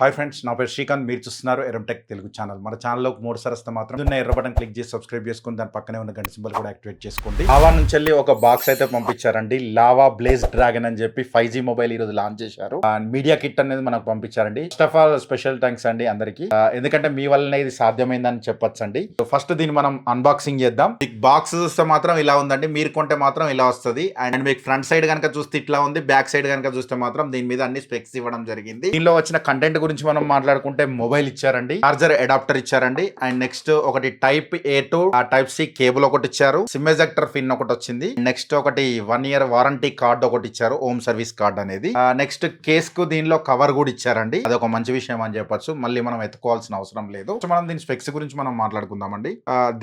Hi friends నా పేరు శ్రీకాంత్. మీరు చూస్తున్నారు ఎరంటెక్ తెలుగు ఛానల్. మన ఛానల్లో మూడు సార్ మాత్రం ఉన్న ఎర్ర బటన్ క్లిక్ చేసి సబ్స్క్రైబ్ చేసుకుని దాని పక్కనే ఉన్న గంట సింబల్ కూడా యాక్టివేట్ చేసుకోండి. లావా నుంచి వెళ్ళి ఒక బాక్స్ అయితే పంపించారండి. లావా బ్లేజ్ డ్రాగన్ అని చెప్పి ఫైవ్ జీ మొబైల్ ఈ రోజు లాంచ్ చేశారు మీడియా కిట్ అనేది మనకు పంపించారండి. First of all special thanks అండి అందరికి. ఎందుకంటే మీ వల్లనే ఇది సాధ్యమైందని చెప్పొచ్చు అండి ఫస్ట్ దీన్ని మనం అన్బాక్సింగ్ చేద్దాం. మీకు బాక్స్ చూస్తే మాత్రం ఇలా ఉందండి. మీరు కొంటే మాత్రం ఇలా వస్తుంది. అండ్ మీకు ఫ్రంట్ సైడ్ కనుక చూస్తే ఇట్లా ఉంది. బ్యాక్ సైడ్ కనుక చూస్తే మాత్రం దీని మీద అన్ని స్పెక్స్ ఇవ్వడం జరిగింది. దీనిలో వచ్చిన కంటెంట్ గురించి మనం మాట్లాడుకుంటే మొబైల్ ఇచ్చారండి చార్జర్ అడాప్టర్ ఇచ్చారండి అండ్ నెక్స్ట్ ఒకటి టైప్ ఏ టు ఆ టైప్ సి కేబుల్ ఒకటి ఇచ్చారు సిమ్ ఎజెక్టర్ పిన్ ఒకటి వచ్చింది నెక్స్ట్ ఒకటి వన్ ఇయర్ వారంటీ కార్డ్ ఒకటి ఇచ్చారు హోమ్ సర్వీస్ కార్డ్ అనేది. నెక్స్ట్ కేస్కు దీనిలో కవర్ కూడా ఇచ్చారండి అది ఒక మంచి విషయం అని చెప్పొచ్చు మళ్ళీ మనం ఎత్తుకోవాల్సిన అవసరం లేదు. మనం దీని స్పెక్స్ గురించి మనం మాట్లాడుకుందామండి.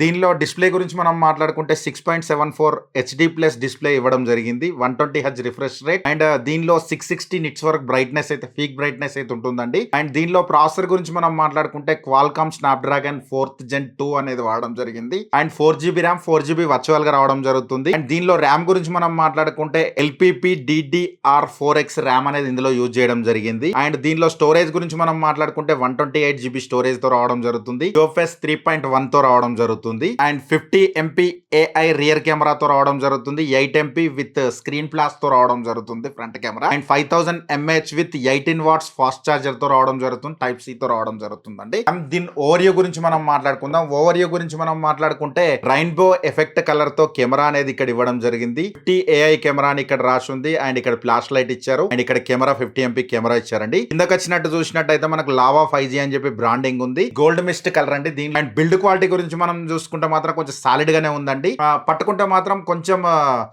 దీనిలో డిస్ప్లే గురించి మనం మాట్లాడుకుంటే six point seven four HD plus display ఇవ్వడం జరిగింది one twenty H refresh rate and దీనిలో సిక్స్ సిక్స్టీ నిట్స్ వరకు బ్రైట్నెస్ అయితే ఫీక్ బ్రైట్నెస్ అయితే ఉంటుందండి. అండ్ దీనిలో ప్రాసెసర్ గురించి మనం మాట్లాడుకుంటే Qualcomm Snapdragon fourth gen two అనేది వాడడం జరిగింది. And four GB RAM four GB వర్చువల్గా రావడం జరుగుతుంది. అండ్ దీనిలో ర్యామ్ గురించి మనం మాట్లాడుకుంటే LPP DDR four X RAM అనేది ఇందులో యూజ్ చేయడం జరిగింది. అండ్ దీనిలో స్టోరేజ్ గురించి మనం మాట్లాడుకుంటే వన్ ట్వంటీ ఎయిట్ జీబీ స్టోరేజ్తో రావడం జరుగుతుంది. యూఎఫ్ఎస్ త్రీ పాయింట్ వన్తో రావడం జరుగుతుంది. And fifty MP AI rear కెమెరాతో రావడం జరుగుతుంది. ఎయిట్ ఎంపీ విత్ స్క్రీన్ ప్లాస్తో రావడం జరుగుతుంది front camera. And five thousand mAh with eighteen watts fast చార్జర్తో రావడం జరుగుతుంది టైప్ సితో రావడం జరుగుతుందండి. అండ్ దీని ఓరియో గురించి మనం మాట్లాడుకుందాం. ఓవరియో గురించి మనం మాట్లాడుకుంటే రైన్బో ఎఫెక్ట్ కలర్తో కెమెరా అనేది ఇక్కడ ఇవ్వడం జరిగింది. ఫిఫ్టీ ఏఐ కెమెరా అని ఇక్కడ రాసి ఉంది. అండ్ ఇక్కడ ఫ్లాష్ లైట్ ఇచ్చారు. అండ్ ఇక్కడ కెమెరా ఫిఫ్టీ ఎంపీ కెమెరా ఇచ్చారండి. కిందకొచ్చినట్టు చూసినట్టయితే మనకు లావా ఫైవ్ జీ అని చెప్పి బ్రాండింగ్ ఉంది. గోల్డ్ మిస్ట్ కలర్ అండి దీని అండ్ బిల్డ్ క్వాలిటీ గురించి మనం చూసుకుంటే మాత్రం కొంచెం సాలిడ్ గానే ఉందండి. పట్టుకుంటే మాత్రం కొంచెం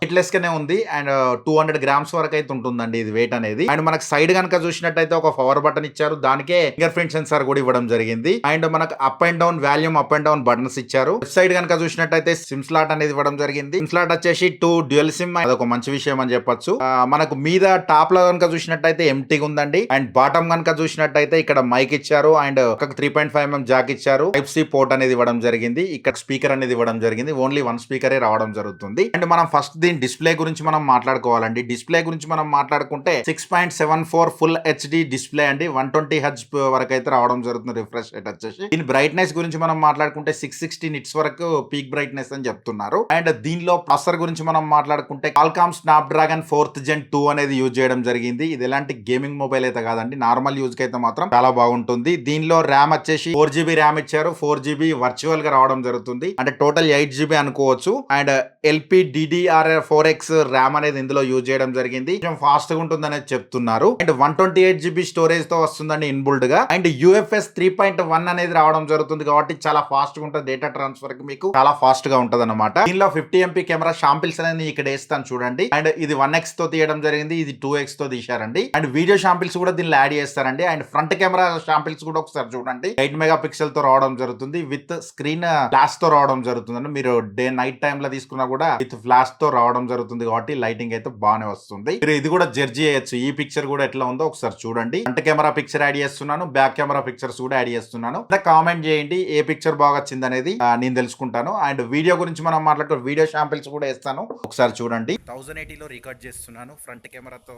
వెయిట్లెస్ గానే ఉంది. అండ్ టూ హండ్రెడ్ గ్రామ్స్ వరకు అయితే ఉంటుందండి ఇది వెయిట్ అనేది. అండ్ మనకు సైడ్ కనుక చూసినట్టయితే ఒక పవర్ బటన్ ఇచ్చారు. దానికే ఫింగర్ ప్రింట్ సెన్సార్ కూడా ఇవ్వడం జరిగింది. అండ్ మనకు up and down volume up and down buttons ఇచ్చారు. వెబ్సైట్ సైడ్ కనుక చూసినట్టయితే సిమ్ స్లాట్ అనేది ఇవ్వడం జరిగింది. సిమ్ స్లాట్ వచ్చేసి టూ డ్యూయల్ సిమ్ అదొక మంచి విషయం అని చెప్పొచ్చు. మనకు మీద టాప్లో కనుక చూసినట్టయితే ఎంటీగా ఉందండి. అండ్ బాటమ్ కనుక చూసినట్టయితే ఇక్కడ మైక్ ఇచ్చారు. అండ్ ఒక three point five mm jack ఇచ్చారు. టైప్ సి పోర్ట్ అనేది ఇవ్వడం జరిగింది. ఇక్కడ స్పీకర్ అనేది ఇవ్వడం జరిగింది. ఓన్లీ వన్ స్పీకరే రావడం జరుగుతుంది. అండ్ మనం ఫస్ట్ దీని డిస్ప్లే గురించి మనం మాట్లాడుకోవాలండి. డిస్ప్లే గురించి మనం మాట్లాడుకుంటే six point seven four full HD display అండి. వన్ ట్వంటీ హెచ్ వరకు అయితే రావడం జరుగుతుంది రిఫ్రెష్ రేట్ వచ్చేసి. దీని బ్రైట్నెస్ గురించి మనం మాట్లాడుకుంటే సిక్స్ సిక్స్టీ నిట్స్ వరకు పీక్ బ్రైట్నెస్ అని చెప్తున్నారు. అండ్ దీనిలో ప్రాసెసర్ గురించి మనం మాట్లాడుకుంటే Qualcomm Snapdragon fourth gen two అనేది యూజ్ చేయడం జరిగింది. ఇది ఎలాంటి గేమింగ్ మొబైల్ అయితే కాదండి. నార్మల్ యూజ్ అయితే మాత్రం చాలా బాగుంటుంది. దీనిలో ర్యామ్ వచ్చేసి ఫోర్ జీబీ ర్యామ్ ఇచ్చారు. ఫోర్ జీబీ వర్చువల్గా రావడం జరుగుతుంది. అంటే టోటల్ ఎయిట్ జీబీ అనుకోవచ్చు. And LP DDR four X RAM అనేది ఇందులో యూజ్ చేయడం జరిగింది. కొంచెం ఫాస్ట్గా ఉంటుంది అనేది చెప్తున్నారు. And one twenty eight GB స్టోరేజ్తో వస్తుందండి ఇన్బుల్డ్గా and UFS three point one అనేది రావడం జరుగుతుంది కాబట్టి చాలా ఫాస్ట్గా ఉంటుంది. డేటా ట్రాన్స్ఫర్కి మీకు చాలా ఫాస్ట్గా ఉంటది అనమాట దీనిలో ఫిఫ్టీ ఎంపీ కెమెరా షాంపిల్స్ అనేది ఇక్కడ వేస్తాను చూడండి. అండ్ ఇది వన్ ఎక్స్తో తీయడం జరిగింది. ఇది టూ ఎక్స్తో తీశారండి. అండ్ వీడియో షాంపిల్స్ కూడా దీనిలో యాడ్ చేస్తారండి. అండ్ ఫ్రంట్ కెమెరా షాంపిల్స్ కూడా ఒకసారి చూడండి. ఎయిట్ మెగా పిక్సెల్తో రావడం జరుగుతుంది. విత్ స్క్రీన్ ఫ్లాష్తో రావడం జరుగుతుంది అండి మీరు డే నైట్ టైమ్లో తీసుకున్నా కూడా విత్ ఫ్లాష్తో రావడం జరుగుతుంది కాబట్టి లైటింగ్ అయితే బాగానే వస్తుంది. మీరు ఇది కూడా జడ్జి చేయొచ్చు. ఈ పిక్చర్ కూడా ఎట్లా ఉందో ఒకసారి చూడండి. ఫ్రంట్ కెమెరా పిక్చర్ యాడ్ చేస్తున్నాను బ్యాక్ కెమెరా పిక్చర్స్ కూడా యాడ్ చేస్తున్నాను. కామెంట్ చేయండి ఏ పిక్చర్ బాగా వచ్చింది అనేది నేను తెలుసుకుంటాను. అండ్ వీడియో గురించి మనం మాట్లాడుకో వీడియో శాంపిల్స్ కూడా ఇస్తాను ఒకసారి చూడండి. థౌజండ్ ఎయిటీలో రికార్డ్ చేస్తున్నాను ఫ్రంట్ కెమెరాతో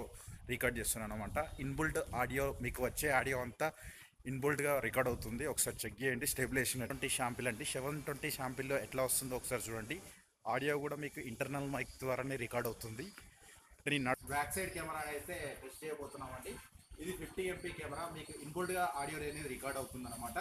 రికార్డ్ చేస్తున్నాను అనమాట ఇన్బుల్ట్ ఆడియో మీకు వచ్చే ఆడియో అంతా ఇన్బుల్ట్గా రికార్డ్ అవుతుంది. ఒకసారి చెక్ చేయండి స్టెబిలేషన్ ట్వంటీ షాంపిల్ అండి సెవెన్ ట్వంటీ షాంపిల్లో ఎట్లా వస్తుందో ఒకసారి చూడండి. ఆడియో కూడా మీకు ఇంటర్నల్ మైక్ ద్వారానే రికార్డ్ అవుతుంది. బ్యాక్ సైడ్ కెమెరా అయితే టెస్ట్ చేయబోతున్నామండి. ఇది ఫిఫ్టీ ఎంపీ కెమెరా మీకు ఇన్బుల్డ్గా ఆడియో అనేది రికార్డ్ అవుతుంది అనమాట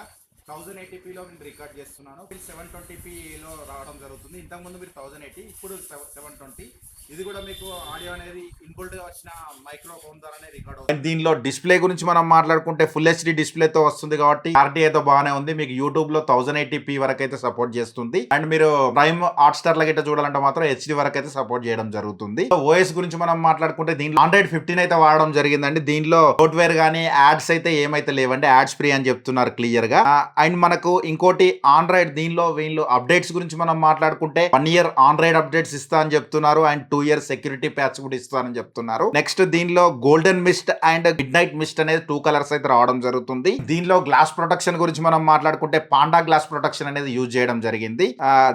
థౌజండ్ ఎయిటీపీలో నేను రికార్డ్ చేస్తున్నాను. సెవెన్ ట్వంటీపీలో రావడం జరుగుతుంది. ఇంతకుముందు మీరు థౌజండ్ ఎయిటీ ఇప్పుడు సెవెన్ ట్వంటీ ఇది కూడా మీకు ఆడియో అనేది ఇన్బుల్డ్ వచ్చిన మైక్రోఫోన్ ద్వారానే రికార్డ్ అవుతుంది. దీనిలో డిస్ప్లే గురించి మనం మాట్లాడుకుంటే ఫుల్ హెచ్డి డిస్ప్లే తో వస్తుంది కాబట్టి క్లారిటీ అయితే బాగానే ఉంది. మీకు యూట్యూబ్లో థౌసండ్ ఎయిటీ పీ వరకు అయితే సపోర్ట్ చేస్తుంది. అండ్ మీరు ప్రైమ్ హాట్ స్టార్లో గిట్ట చూడాలంటే మాత్రం హెచ్డి వరకు అయితే సపోర్ట్ చేయడం జరుగుతుంది. ఓఎస్ గురించి మనం మాట్లాడుకుంటే దీంట్లో ఆండ్రాయిడ్ ఫిఫ్టీన్ అయితే వాడడం జరిగిందండి. దీనిలో సాఫ్ట్వేర్ గానీ యాడ్స్ అయితే ఏమైతే లేవండి యాడ్స్ ఫ్రీ అని చెప్తున్నారు క్లియర్గా. అండ్ మనకు ఇంకోటి ఆండ్రాయిడ్ దీనిలో వీళ్ళు అప్డేట్స్ గురించి మనం మాట్లాడుకుంటే వన్ ఇయర్ ఆండ్రాయిడ్ అప్డేట్స్ ఇస్తా అని చెప్తున్నారు and two year security patch కూడా ఇస్తానని చెప్తున్నారు. నెక్స్ట్ దీనిలో golden mist and midnight mist అనేది టూ కలర్స్ అయితే రావడం జరుగుతుంది. దీనిలో గ్లాస్ ప్రొటెక్షన్ గురించి మనం మాట్లాడుకుంటే పాండా గ్లాస్ ప్రొటెక్షన్ అనేది యూజ్ చేయడం జరిగింది.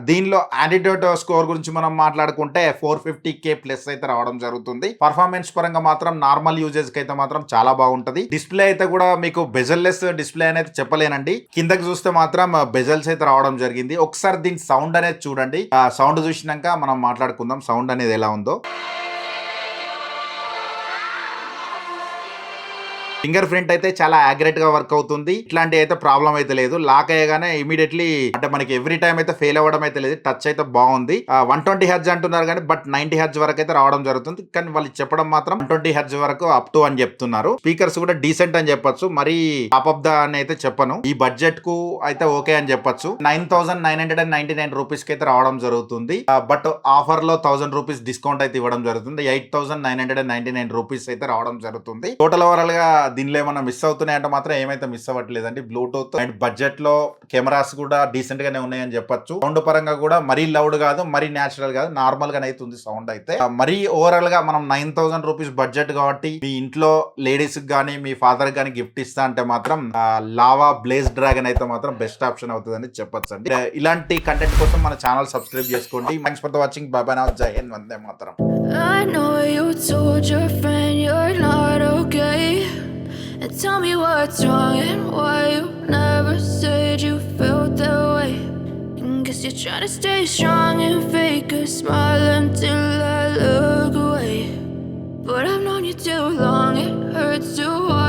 దీనిలో యాంటీడోట్ స్కోర్ గురించి మనం మాట్లాడుకుంటే ఫోర్ ఫిఫ్టీ కే ప్లస్ అయితే రావడం జరుగుతుంది. పర్ఫార్మెన్స్ పరంగా మాత్రం నార్మల్ యూజెస్కి అయితే మాత్రం చాలా బాగుంటది. డిస్ప్లే అయితే కూడా మీకు బెజల్లెస్ డిస్ప్లే అనేది చెప్పలేనండి. కింద కిందకి చూస్తే మాత్రం బెజల్స్ అయితే రావడం జరిగింది. ఒకసారి దీని సౌండ్ అనేది చూడండి. ఆ సౌండ్ చూసినాక మనం మాట్లాడుకుందాం. సౌండ్ అనేది ఎలా ఉందో. ఫింగర్ ప్రింట్ అయితే చాలా యాక్యురేట్గా వర్క్ అవుతుంది. ఇట్లాంటి అయితే ప్రాబ్లం అయితే లేదు. లాక్ అయ్యగానే ఇమీడియట్లీ అంటే మనకి ఎవ్రీ టైం అయితే ఫెయిల్ అవ్వడం అయితే లేదు. టచ్ అయితే బాగుంది. వన్ ట్వంటీ హెడ్జ్ అంటున్నారు కానీ బట్ నైన్టీ హెడ్జ్ వరకు అయితే రావడం జరుగుతుంది. కానీ వాళ్ళు చెప్పడం మాత్రం వన్ ట్వంటీ హెడ్జ్ వరకు అప్ టు అని చెప్తున్నారు. స్పీకర్స్ కూడా డీసెంట్ అని చెప్పొచ్చు. మరి టాప్ ఆఫ్ ద అని అయితే చెప్పను. ఈ బడ్జెట్కు అయితే ఓకే అని చెప్పొచ్చు. Nine thousand nine hundred and ninety nine రూపీస్కి అయితే రావడం జరుగుతుంది. బట్ ఆఫర్లో థౌసండ్ రూపీస్ డిస్కౌంట్ అయితే ఇవ్వడం జరుగుతుంది. Eight thousand nine hundred and ninety nine rupees అయితే రావడం జరుగుతుంది. టోటల్ ఓవరాల్గా దీనిలో ఏమైనా మిస్ అవుతున్నాయంటే మాత్రం ఏమైతే మిస్ అవ్వట్లేదండి. బ్లూటూత్ అండ్ బడ్జెట్లో కెమెరాస్ కూడా డీసెంట్ గానే ఉన్నాయని చెప్పొచ్చు. సౌండ్ పరంగా కూడా మరీ లౌడ్ కాదు మరీ నేచురల్ కాదు నార్మల్ గానే అయితే ఉంది సౌండ్ అయితే. మరీ ఓవరాల్గా మనం నైన్ థౌసండ్ రూపీస్ బడ్జెట్ కాబట్టి మీ ఇంట్లో లేడీస్ గానీ మీ ఫాదర్ గానీ గిఫ్ట్ ఇస్తా అంటే మాత్రం లావా బ్లేజ్ డ్రాగన్ అయితే మాత్రం బెస్ట్ ఆప్షన్ అవుతుందని చెప్పొచ్చు అండి ఇలాంటి కంటెంట్ కోసం మన ఛానల్ సబ్స్క్రైబ్ చేసుకోండి. థ్యాంక్స్ ఫర్ వాచింగ్ బాబా నా జై హింద్ వందే మాత్రం I know you told your friend you're not okay. And tell me what's wrong and why you never said you felt that way. And guess you're trying to stay strong and fake a smile until I look away. But I've known you too long, it hurts to watch.